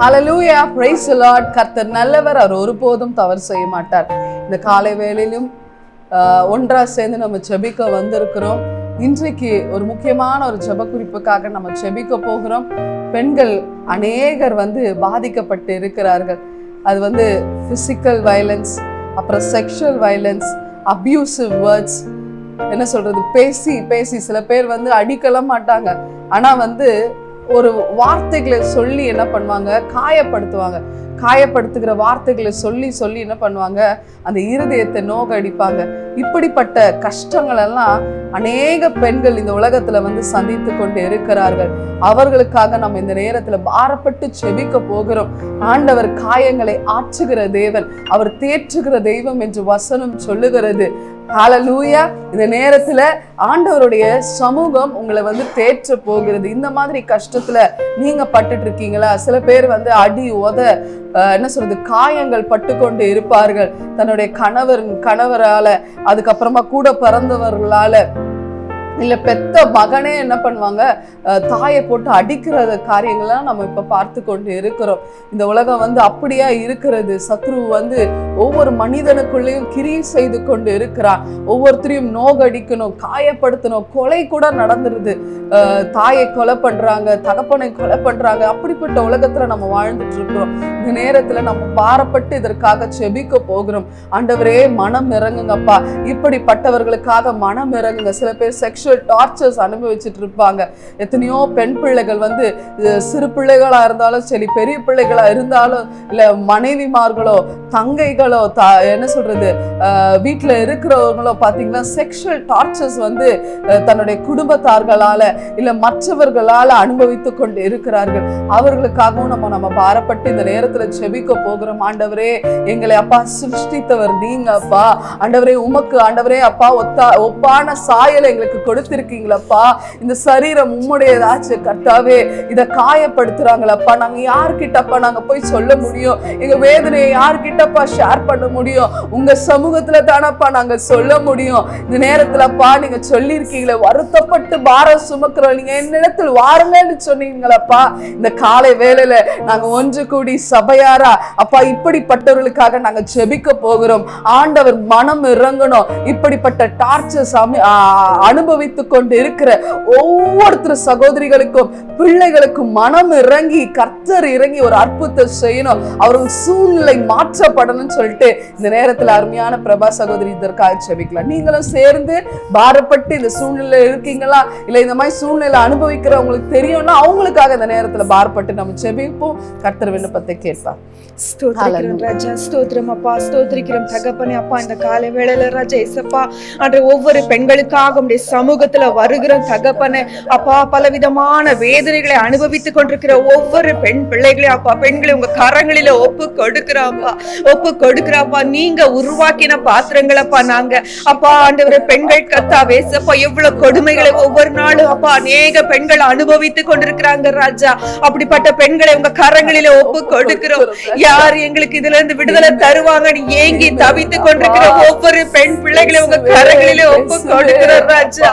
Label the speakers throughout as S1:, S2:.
S1: Hallelujah price Lord கர்த்தர் நல்லவர் அவர் ஒருபோதும் தவறு செய்ய மாட்டார். இந்த காலை வேளையிலும் ஆஹ், ஒன்றா சேர்ந்து நம்ம ஜெபிக்க வந்திருக்கிறோம். இன்றைக்கு ஒரு முக்கியமான ஒரு ஜெப குறிப்புக்காக நம்ம ஜெபிக்க போகிறோம். பெண்கள் அநேகர் வந்து பாதிக்கப்பட்டு இருக்கிறார்கள். அது வந்து ஃபிசிக்கல் வயலன்ஸ் அப்புறம் செக்ஷுவல் வயலன்ஸ் அப்யூசிவ் வேர்ட்ஸ் என்ன சொல்றது? பேசி பேசி. சில பேர் வந்து அடிக்கல மாட்டாங்க. ஆனா வந்து ஒரு வார்த்தைகளை சொல்லி என்ன பண்ணுவாங்க? காயப்படுத்துவாங்க. காயப்படுத்துகிற வார்த்தைகளை சொல்லி சொல்லி என்ன பண்ணுவாங்க? அந்த இருதயத்தை நோகடிப்பாங்க. இப்படிப்பட்ட கஷ்டங்கள் எல்லாம் அநேக பெண்கள் இந்த உலகத்துல வந்து சந்தித்து கொண்டு இருக்கிறார்கள். அவர்களுக்காக நம்ம இந்த நேரத்துல பாரப்பட்டு செபிக்க போகிறோம். ஆண்டவர் காயங்களை ஆற்றுகிற தேவன் அவர் தேற்றுகிற தெய்வம் என்று வசனம் சொல்லுகிறது. காலலூயா இந்த நேரத்துல ஆண்டவருடைய சமூகம் உங்களை வந்து தேற்ற போகிறது. இந்த மாதிரி கஷ்டத்துல நீங்க பட்டுட்டு இருக்கீங்களா? சில பேர் வந்து அடி உத என்ன சொல்றது காயங்கள் பட்டுக்கொண்டு இருப்பார்கள். தன்னுடைய கணவர் கணவரால அதுக்கப்புறமா கூட பிறந்தவர்களால இல்லை பெத்த மகனே என்ன பண்ணுவாங்க? தாயை போட்டு அடிக்கிற காரியங்கள்லாம் நம்ம இப்போ பார்த்து கொண்டு இருக்கிறோம். இந்த உலகம் வந்து அப்படியா இருக்கிறது? சத்ரு வந்து ஒவ்வொரு மனிதனுக்குள்ளேயும் கிரி செய்து கொண்டு இருக்கிறான். ஒவ்வொருத்தரையும் நோகடிக்கணும் காயப்படுத்தணும். கொலை கூட நடந்துருது. தாயை கொலை பண்றாங்க தகப்பனை கொலை பண்றாங்க. அப்படிப்பட்ட உலகத்துல நம்ம வாழ்ந்துட்டு இருக்கிறோம். இந்த நேரத்தில் நம்ம பாரப்பட்டு இதற்காக செபிக்க போகிறோம். ஆண்டவரே மனம் இறங்குங்கப்பா. இப்படிப்பட்டவர்களுக்காக மனம் இறங்குங்க. சில பேர் செக்ஷன் செக்ஷுவல் டார்ச்சர்ஸ் அனுபவிச்சுட்டு இருப்பாங்க எத்தனையோ பெண் பிள்ளைகள் வந்து சிறு பிள்ளைகளா இருந்தாலும் சரி பெரிய பிள்ளைகளா இருந்தாலும் இல்லை மனைவிமார்களோ தங்கைகளோ த என்ன சொல்கிறது வீட்டில் வீட்டுல இருக்கிறவங்களோ பாத்தீங்கன்னா செக்ஷுவல் டார்ச்சர்ஸ் வந்து தன்னுடைய குடும்பத்தார்களால இல்ல மற்றவர்களால அனுபவித்து கொண்டு இருக்கிறார்கள் அவர்களுக்காகவும் நம்ம நம்ம பாரப்பட்டு இந்த நேரத்துல செபிக்க போகிறோம். ஆண்டவரே எங்களை அப்பா சிருஷ்டித்தவர் நீங்க அப்பா. ஆண்டவரே உமக்கு ஆண்டவரே அப்பா ஒத்தா ஒப்பான சாயலை எங்களுக்கு கொடுத்திருக்கீங்களப்பா. இந்த சரீரம் உம்முடையதாச்சு கர்த்தாவே இதை காயப்படுத்துறாங்களப்பா. நாங்க யார்கிட்டப்பா நாங்க போய் சொல்ல முடியும்? எங்க வேதனையை யார்கிட்டப்பா ஷேர் பண்ண முடியும்? உங்க சமூகத்துல தானப்பா நாங்க சொல்ல முடியும்? இந்த நேரத்துலப்பா நீங்க சொல்லியிருக்கீங்களே வருத்தப்பட்டு பாரம் சுமக்கிறோம். நீங்க என்னிடத்தில் வாருங்கன்னு சொன்னீங்களப்பா. இந்த காலை வேலையில நாங்க ஒன்று கூடி சபையாரா? அப்பா இப்படிப்பட்டவர்களுக்காக நாங்க ஜெபிக்க போகிறோம். ஆண்டவர் மனம் இறங்கணும். இப்படிப்பட்ட டார்ச்சர்ஸ் அனுபவித்து கொண்டு இருக்கிற ஒவ்வொருத்தர் சகோதரிகளுக்கும் பிள்ளைகளுக்கும் மனம் இறங்கி கர்த்தர் இறங்கி ஒரு அற்புதத்தை செய்யணும். அவர்கள் சூழ்நிலை மாற்றப்படணும்னு சொல்லிட்டு இந்த நேரத்துல அருமையான பிரபா சகோதரி இதற்காக செபிக்கலாம். நீங்களும் சேர்ந்து பாரப்பட்டு இந்த சூழ்நிலை இருக்கீங்களா? இல்ல இந்த மாதிரி சூழ்நிலை அனுபவிக்கிறவங்களுக்கு தெரியும்னா அவங்களுக்காக இந்த நேரத்துல பாரப்பட்டு நம்ம செபிப்போம். கர்த்தர் விண்ணப்பத்தை கேட்பார்.
S2: ராஜா ஸ்தோத்திரம் அப்பா ஸ்தோத்திரிக்கிறோம் தகப்பனே அப்பா இந்த காலை வேளையில ராஜா இசப்பா அன்று ஒவ்வொரு பெண்களுக்காக உடைய சமூகத்துல வருகிற தகப்பனே அப்பா பலவிதமான வேதனைகளை அனுபவித்துக் கொண்டிருக்கிற ஒவ்வொரு பெண் பிள்ளைகளையும் அப்பா பெண்களை உங்க கரங்களில ஒப்பு கொடுக்கிறாப்பா ஒப்பு கொடுக்கிறாப்பா. நீங்க உருவாக்கின பாத்திரங்களப்பா நாங்க. அப்பா ஆண்டவர பெண்கள் கத்தா வேசப்பா எவ்வளவு கொடுமைகளை ஒவ்வொரு நாளும் அப்பா அநேக பெண்கள் அனுபவித்துக் கொண்டிருக்கிறாங்க ராஜா. அப்படிப்பட்ட பெண்களை உங்க கரங்களில ஒப்பு கொடுக்கிறோம். யார் எங்களுக்கு இதுல இருந்து விடுதலை தருவாங்கன்னு ஏங்கி தவித்துக் கொண்டிருக்கிற ஒவ்வொரு பெண் பிள்ளைகளை உங்க கரங்களில ஒப்பு கொடுக்கிறோம் ராஜா.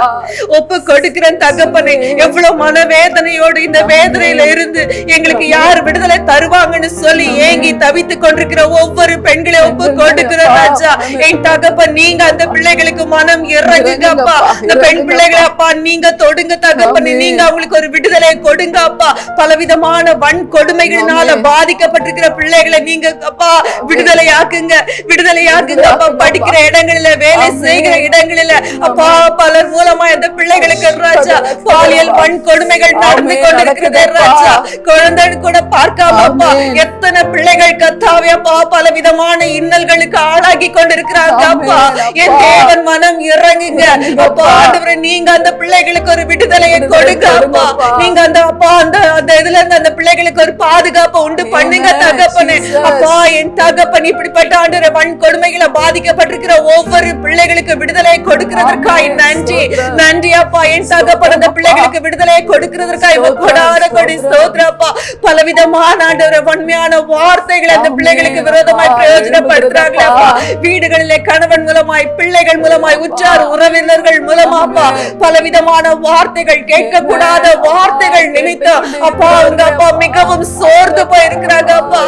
S2: ஒப்பு கொடுக்கிற தகப்பனை. எவ்வளவு மனவேதனையோடு இந்த வேதனையில இருந்து எங்களுக்கு யார் விடுதலை தருவாங்கன்னு சொல்லி ஏங்கி தவித்துக் கொண்டிருக்கிற ஒவ்வொரு பெண்களை ஒப்பு கொடுக்கிற ராஜா. என் தகப்பன் நீங்க அந்த பிள்ளைகளுக்கு மனம் இறங்குங்க அப்பா இந்த பெண் பிள்ளைகளை அப்பா நீங்க தொடுங்க தகப்பன். நீங்க அவங்களுக்கு ஒரு விடுதலை கொடுங்க அப்பா. பலவிதமான வன் கொடுமைகளினால பாதிக்கப்பட்டிருக்கிற பிள்ளைகளை நீங்க அப்பா விடுதலை ஆக்குங்க விடுதலை ஆக்குங்க அப்பா. படிக்கிற இடங்களில வேலை செய்கிற இடங்களில அப்பா பலர் மூலமா இந்த பிள்ளைகளுக்கு ராஜா? பாலியல் வன் கொடுமைகள் நடந்து கொண்டிருக்கிறது ராஜா. குழந்தை கூட பார்க்காம அப்பா எத்தனை பிள்ளைகள் கத்தாவே அப்பா பல விதமான இன்னல்களுக்கு ஆளாகி கொண்டிருக்கிறாங்க அப்பா என் தேவன் மனம் இறங்குங்க. அப்பா ஆண்டவரே நீங்க அந்த பிள்ளைகளுக்கு ஒரு விடுதலையை கொடுங்க அப்பா நீங்க அந்த அப்பா அந்த அந்த இதுல இருந்து அந்த பிள்ளைகளுக்கு ஒரு பாதுகாப்பை உண்டு பண்ணுங்க தகப்பனே. அப்பா என் தகப்பன் இப்படிப்பட்ட ஆண்டவரே வன் கொடுமைகளை பாதிக்கப்பட்டிருக்கிற ஒவ்வொரு பிள்ளைகளுக்கு விடுதலை கொடுக்கிறதற்காய் நன்றி. நன்றி அப்பா என் தகப்பன் பிள்ளைகளுக்கு விடுதலையை கொடுக்கிறதற்காக இவ கொடாத கொடி ஸ்தோத்திரப்பா பலவிதமான ஆண்டவரே வன்மையான வார்த்தைகளை அந்த பிள்ளைகளுக்கு விரோதமாய் பிரயோஜனப்படுத்துறாங்களே அப்பா வீடுகளிலே கணவன் மூலமாய் பிள்ளைகள் மூலமாய் உற்றார் உறவினர்கள் மூலமாப்பா பலவிதமான வார்த்தைகள் கேட்க கூடாத வார்த்தைகள் நிமித்தம் அப்பா அவங்க அப்பா மிகவும் சோர்ந்து போயிருக்கிறாங்க அப்பா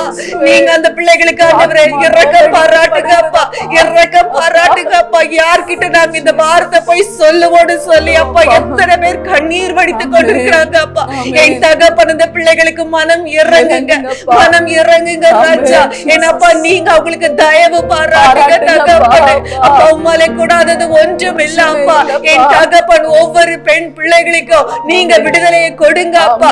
S2: நீங்க அந்த பிள்ளைகளுக்கு ஆண்டவரே இறக்க பாராட்டுங்க அப்பா இறக்க பாராட்டுங்க அப்பா யார்கிட்ட நாங்க இந்த வார்த்தை போய் சொல்லுவோம்னு சொல்லி அப்பா எத்தனை பேர் கண்ணீர் வடித்து கொண்டிருக்கிறாங்க அப்பா. என் தகப்பன் இந்த பிள்ளைகளுக்கு மனம் இறங்குங்க. மனம் இறங்குங்க ராஜா. என் அப்பா நீங்க அவங்களுக்கு தயவு பாராட்டுங்க தகப்பனே. அப்பா உம்மாலே கூடாதது ஒன்றும் இல்ல அப்பா. என் தகப்பன் ஒவ்வொரு பெண் பிள்ளைகளுக்கும் நீங்க விடுதலையை கொடுங்க அப்பா.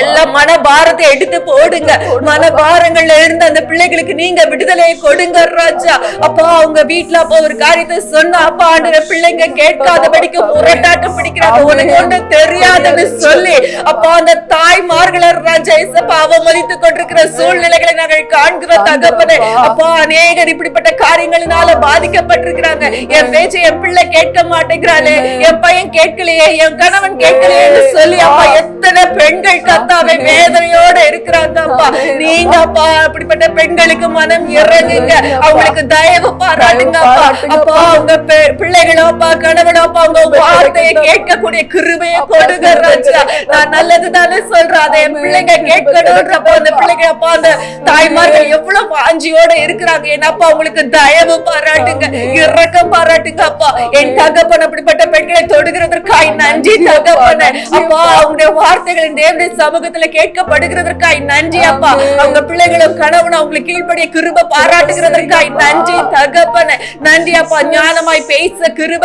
S2: எல்லா மன பாரத்தை எடுத்து போடுங்க. மன பாரங்கள்ல இருந்து அந்த பிள்ளைகளுக்கு நீங்க விடுதலையை கொடுங்க ராஜா. அப்பா அவங்க வீட்ல அப்பா ஒரு காரியத்தை சொன்னா அப்பா ஆண்டு பிள்ளைங்க கேட்காதபடிக்கு முரட்டாட்டம் பிடிக்கிறாங்க. உனக்கு ஒண்ணு தெரியாதுன்னு சொல்லி அப்பா அந்த தாய்மார்களை ராஜா இசப்பா அவமதித்து கொண்டிருக்கிற சூழ்நிலைகளை நாங்கள் காண்கிற தகப்பனே. அப்பா அநேகர் இப்படிப்பட்ட காரியங்களினால பாதிக்கப்பட்டிருக்கிறாங்க. என் பேச்சை என் பிள்ளை கேட்க மாட்டேங்கிறாளே. என் பையன் கேட்கலையே. என் கணவன் கேட்கலையேன்னு சொல்லி அப்பா எத்தனை பெண்கள் கத்தாவே வேதனையோட இருக்கிறாங்க அப்பா நீங்க அப்பா அப்படிப்பட்ட பெண்களுக்கு மனம் இறங்குங்க. அவங்களுக்கு தயவு பாராட்டுங்க அப்பா அப்பா அவங்க பிள்ளைகளோ அப்பா கணவனோ அப்பா அவங்க வார்த்தையை கேட்கக்கூடிய கிருபையை கொடுங்க ராஜா. நான் நல்லது தானே சொல்றேன். அதை என் பிள்ளைங்க கேட்கணும்ன்றப்போ அந்த பிள்ளைங்க அப்பா அந்த தாய்மார்கள் எவ்வளவு வாஞ்சியோட இருக்கிறாங்க. ஏன்னா அப்பா அவங்களுக்கு தயவு பாராட்டுங்க. இறக்கம் பாராட்டுங்க அப்பா. என் தகப்பன் அப்படிப்பட்ட பெண்களை தொடுகிறதற்காய் நன்றி தகப்பன. அப்பா அவங்களுடைய வார்த்தைகள் தேவனுடைய சமூகத்துல கேட்கப்படுகிறதற்காய் நன்றி அப்பா. அவங்க பிள்ளைகளும் கணவனும் அவங்களுக்கு கீழ்ப்படிய கிருப பாராட்டுகிறதற்காய் நன்றி தகப்பன. நன்றி அப்பா. ஞானமாய் பேச கிருப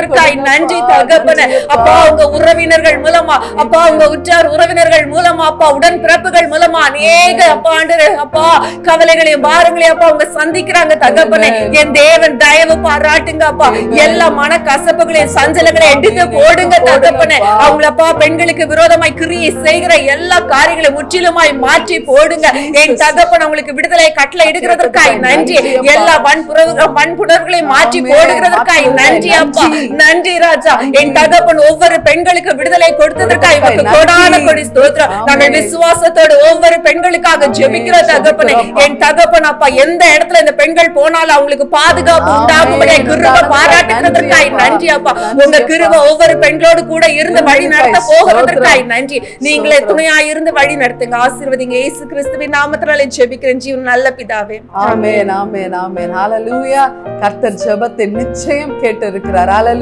S2: கொடுக்கிறதற்காய் நன்றி தகப்பன. அப்பா அவங்க உறவினர்கள் மூலமா அப்பா அவங்க உற்றார் உறவினர்கள் மூலமா அப்பா உடன் பிறப்புகள் மூலமா அநேக அப்பா ஆண்டு அப்பா கவலைகளையும் பாரங்களையும் அப்பா அவங்க சந்திக்கிறாங்க தகப்பனே. என் தேவன் தயவு பாராட்டுங்க அப்பா. எல்லா மன கசப்புகளையும் சஞ்சலங்களையும் எடுத்து போடுங்க தகப்பனே. அவங்களப்பா பெண்களுக்கு விரோதமாய் கிரியை செய்கிற எல்லா காரியங்களையும் முற்றிலுமாய் மாற்றி போடுங்க. என் தகப்பன் அவங்களுக்கு விடுதலை கட்டளை எடுக்கிறதற்காய் நன்றி. எல்லா வன்புறவு வன்புணர்வுகளையும் மாற்றி போடுகிறதற்காய் நன்றி அப்பா. நன்றி. ராஜா. என் தகப்பன் ஒவ்வொரு பெண்களுக்கு விடுதலை கொடுத்ததற்காக இவருக்கு கொடான கொடி ஸ்தோத்திரம். நாங்கள் விசுவாசத்தோடு ஒவ்வொரு பெண்களுக்காக ஜெபிக்கிற தகப்பனே என் தகப்பன் அப்பா எந்த இடத்துல இந்த பெண்கள் போனாலும் அவங்களுக்கு பாதுகாப்பு உண்டாகும்படியா கிருப பாராட்டுகிறதற்காய் நன்றி அப்பா. உங்க கிருப ஒவ்வொரு பெண்களோடு கூட இருந்து வழி நடத்த போகிறதற்காய் நன்றி. நீங்களே துணையா இருந்து வழி நடத்துங்க ஆசீர்வதிங்க. இயேசு கிறிஸ்துவின் நாமத்தினாலே ஜெபிக்கிறேன். ஜீவன் நல்ல பிதாவே.
S1: ஆமென் ஆமென் ஆமென். ஹalleluya கர்த்தர் ஜெபத்தை நிச்சயம் கேட்டிருக்கிறார். ஹalleluya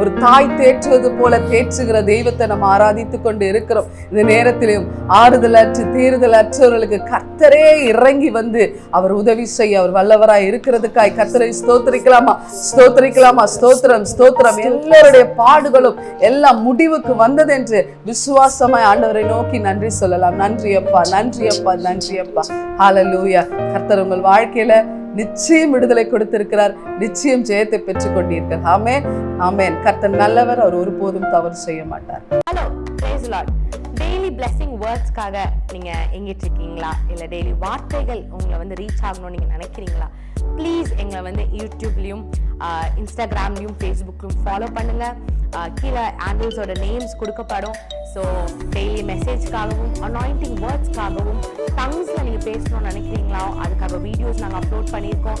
S1: ஒரு தாய் தேற்றுவது போல தேற்றுகிற தெய்வத்தை நம்ம ஆராதித்து கொண்டு இருக்கிறோம். இந்த நேரத்திலும் ஆறுதல் அற்று தீறுதல் அற்றவர்களுக்கு கர்த்தரே இறங்கி வந்து அவர் உதவி செய்ய அவர் வல்லவராய் இருக்கிறதுக்காய் கர்த்தரை ஸ்தோத்திரிக்கலாமா? ஸ்தோத்திரிக்கலாமா? ஸ்தோத்திரம் ஸ்தோத்திரம். எல்லாருடைய பாடுகளும் எல்லாம் முடிவுக்கு வந்தது என்று விசுவாசமாய் ஆண்டவரை நோக்கி நன்றி சொல்லலாம். நன்றி அப்பா நன்றி அப்பா நன்றி அப்பா. ஹalleluya கர்த்தர் உங்கள் வாழ்க்கையில நிச்சயம் விடுதலை கொடுத்திருக்கிறார். நிச்சயம் ஜெயத்தை பெற்றுக் கொண்டீர்கள் ஆமென். ஆமேன். கர்த்தர் நல்லவர் அவர் ஒருபோதும் தவறு செய்ய மாட்டார்.
S3: Hello praise Lord daily blessing வேர்ட்ஸ்க்காக நீங்கள் எங்கிட்டு இருக்கீங்களா? இல்லை டெய்லி வார்த்தைகள் உங்களை வந்து ரீச் ஆகணும்னு நீங்கள் நினைக்கிறீங்களா? ப்ளீஸ் எங்களை வந்து யூடியூப்லேயும் இன்ஸ்டாகிராம்லேயும் ஃபேஸ்புக்லையும் ஃபாலோ பண்ணுங்கள் கீழே ஆண்டில்ஸோட நேம்ஸ் கொடுக்கப்படும். ஸோ டெய்லி மெசேஜ்க்காகவும் அனாயிண்டிங் வேர்ட்ஸ்க்காகவும் டங்ஸில் நீங்கள் பேசணும்னு நினைக்கிறீங்களா? அதுக்காக வீடியோஸ் நாங்கள் அப்லோட் பண்ணியிருக்கோம்.